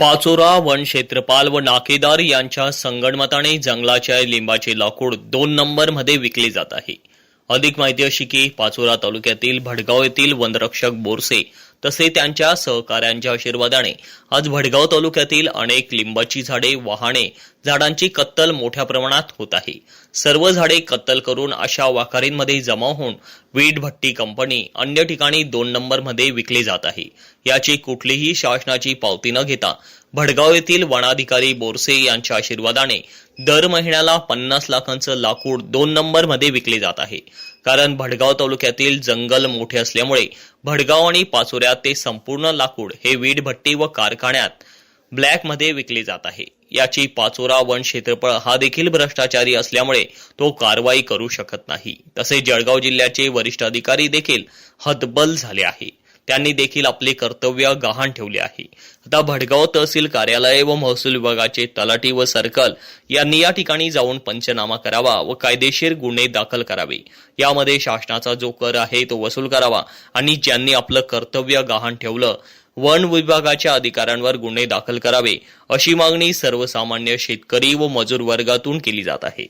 Pachora one क्षेत्रपाल व नाकेदार यांच्या संगणमताने जंगलाच्या लिंबाचे लाकूड दोन नंबरमध्ये विकले जात आहे. अधिक माहिती अशी की पाचोरा तालुक्यातील भडगाव येथील वनरक्षक बोरसे तसे त्यांच्या सहकाऱ्यांच्या आशीर्वादाने आज भडगाव तालुक्यातील अनेक लिंबाची झाडे वाहणे झाडांची कत्तल मोठ्या प्रमाणात होत आहे. सर्व झाडे कत्तल करून अशा वाखारींमध्ये जमा होऊन वीट भट्टी कंपनी अन्य ठिकाणी दोन नंबरमध्ये विकले जात आहे. याची कुठलीही शासनाची पावती न घेता भडगाव येथील वनाधिकारी बोरसे यांच्या आशीर्वादाने दर महिन्याला पन्नास लाखांचं लाकूड दोन नंबरमध्ये विकले जात आहे. कारण भडगाव तालुक्यातील जंगल मोठे असल्यामुळे भडगाव आणि पाचोऱ्यात ते संपूर्ण लाकूड हे वीट भट्टी व कारखान्यात ब्लॅकमध्ये विकले जात आहे. याची पाचोरा वन क्षेत्रफळ हा देखील भ्रष्टाचारी असल्यामुळे तो कारवाई करू शकत नाही. तसेच जळगाव जिल्ह्याचे वरिष्ठ अधिकारी देखील हतबल झाले आहे. त्यांनी देखील आपले कर्तव्य गहाण ठेवले आहे. आता भडगाव तहसील कार्यालय व महसूल विभागाचे तलाठी व सर्कल यांनी या ठिकाणी जाऊन पंचनामा करावा व कायदेशीर गुन्हे दाखल करावे. यामध्ये शासनाचा जो कर आहे तो वसूल करावा आणि ज्यांनी आपलं कर्तव्य गहाण ठेवलं वन विभागाच्या अधिकाऱ्यांवर गुन्हे दाखल करावे अशी मागणी सर्वसामान्य शेतकरी व मजूर वर्गातून केली जात आहे.